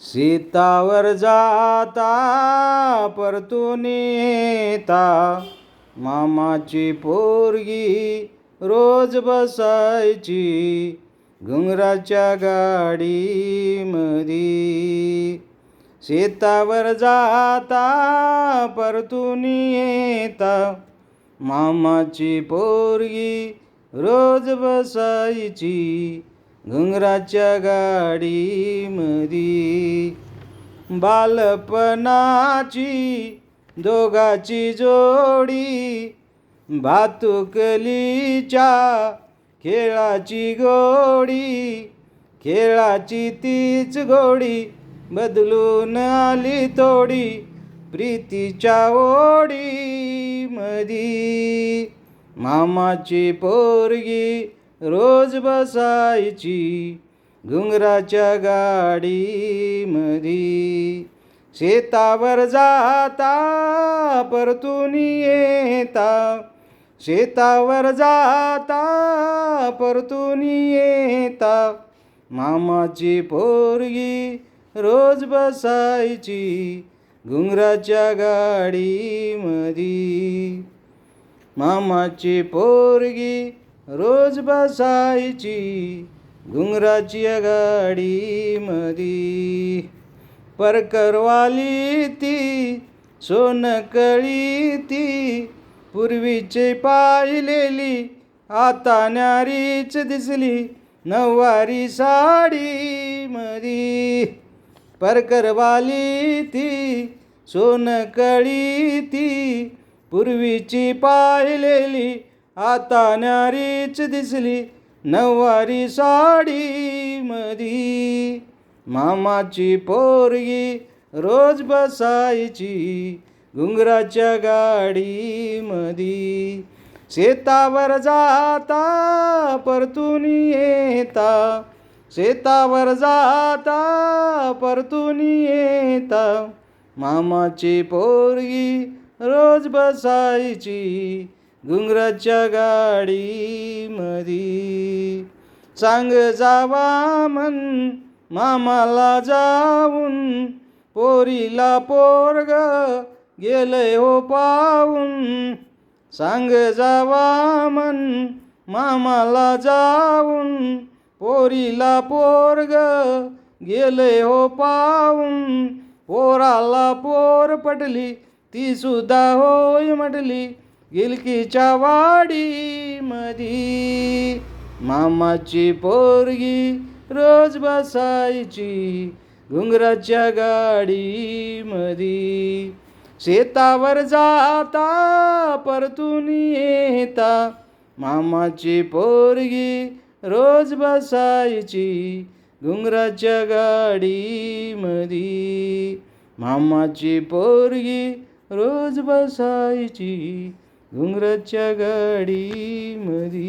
शेतावर जाता परतून येता. मामाची पोरगी रोज बसायची घुंगराच्या गाडी मधी शेतावर जाता परतून येता. मामाची पोरगी रोज बसायची घुंगराच्या गाडीमधी बालपणाची दोघाची जोडी भातुकलीच्या खेळाची गोडी खेळाची तीच गोडी बदलून आली तोडी प्रीतीच्या ओडी मधी मामाची पोरगी रोज बसायची घुंगराच्या गाडीमधी. शेतावर जाता परतून येता. शेतावर जाता परतून येता. मामाची पोरगी रोज बसायची घुंगराच्या गाडीमधी. मामाची पोरगी रोज बसायची डुंगराची गाडी मदी परकरवाली ती सोनकळी ती पूर्वीचे पाहिलेली आता न्यारीच दिसली नववारी साडी मधी. परकरवाली ती सोनकळी ती पूर्वीची पाहिलेली आता न्यारीच दिसली नववारी साडी मधी. मामाची पोरगी रोज बसायची घुंगराच्या गाडीमधी शेतावर जाता परतून येता. शेतावर जाता परतून येता. मामाची पोरगी रोज बसायची घुंगराच्या गाडीमधी सांग जावा मन मामाला जाऊन पोरीला पोरग गेलय हो पाऊन सांग जावा मन मामाला जाऊन पोरीला पोरग गेलंय हो पाऊन हो पोराला पोर पटली ती सुद्धा होय म्हटली. गिलकीच्या वाडी मधी मामाची पोरगी रोज बसायची घुंगराच्या गाडी मधी शेतावर जाता परतून येता. मामाची पोरगी रोज बसायची घुंगराच्या गाडी मधी मामाची पोरगी रोज बसायची घुंगराच्या गाडीमधी.